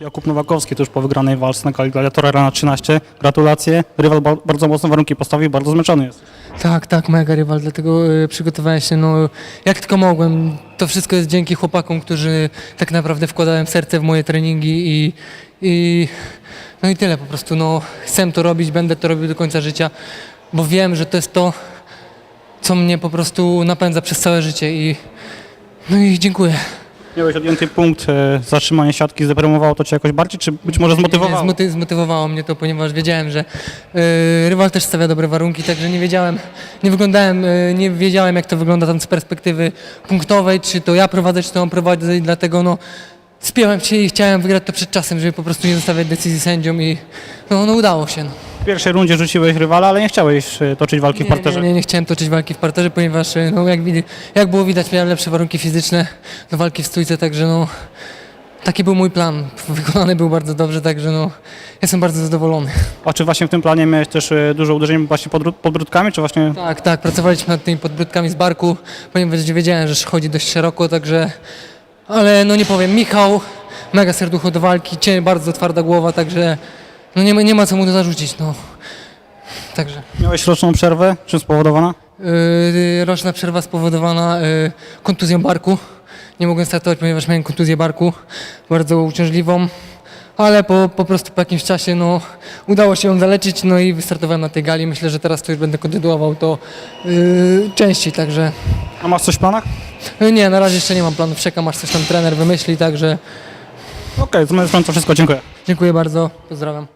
Jakub Nowakowski tuż po wygranej walce na Gladiatora Rana 13. Gratulacje. Rywal ba- bardzo mocno warunki postawił, bardzo zmęczony jest. Tak, tak, mega rywal, dlatego y, przygotowałem się no, jak tylko mogłem. To wszystko jest dzięki chłopakom, którzy tak naprawdę wkładają serce w moje treningi i, i no i tyle po prostu. No, chcę to robić, będę to robił do końca życia, bo wiem, że to jest to, co mnie po prostu napędza przez całe życie i no i dziękuję. Miałeś odjęty punkt, e, zatrzymanie siatki, zdepremowało to cię jakoś bardziej, czy być może zmotywowało? Nie, zmoty- zmotywowało mnie to, ponieważ wiedziałem, że y, rywal też stawia dobre warunki, także nie wiedziałem, nie wyglądałem, y, nie wiedziałem jak to wygląda tam z perspektywy punktowej, czy to ja prowadzę, czy to on prowadzi, i dlatego no spiąłem się i chciałem wygrać to przed czasem, żeby po prostu nie zostawiać decyzji sędziom i no, no udało się. No. W pierwszej rundzie rzuciłeś rywala, ale nie chciałeś e, toczyć walki w parterze. nie, nie, nie chciałem toczyć walki w parterze, ponieważ y, no, jak, jak było widać miałem lepsze warunki fizyczne do walki w stójce, także no taki był mój plan. Wykonany był bardzo dobrze, także no jestem bardzo zadowolony. A czy właśnie w tym planie miałeś też e, dużo uderzeń właśnie pod, podbródkami, czy właśnie... Tak, tak, pracowaliśmy nad tymi podbródkami z barku, ponieważ wiedziałem, że chodzi dość szeroko, także... Ale no nie powiem, Michał, mega serducho do walki, cię bardzo twarda głowa, także no nie, ma- nie ma co mu zarzucić, no. Także Miałeś roczną przerwę, czym spowodowana? yy, roczna przerwa spowodowana yy, kontuzją barku. Nie mogłem startować, ponieważ miałem kontuzję barku, bardzo uciążliwą. Ale po, po prostu po jakimś czasie no, udało się ją zaleczyć no i wystartowałem na tej gali. Myślę, że teraz to już będę kontynuował to yy, częściej, także A masz coś w planach? No Nie, na razie jeszcze nie mam planów, czekam aż coś tam trener wymyśli, także Okej, z mojej strony to wszystko, dziękuję. dziękuję bardzo, pozdrawiam.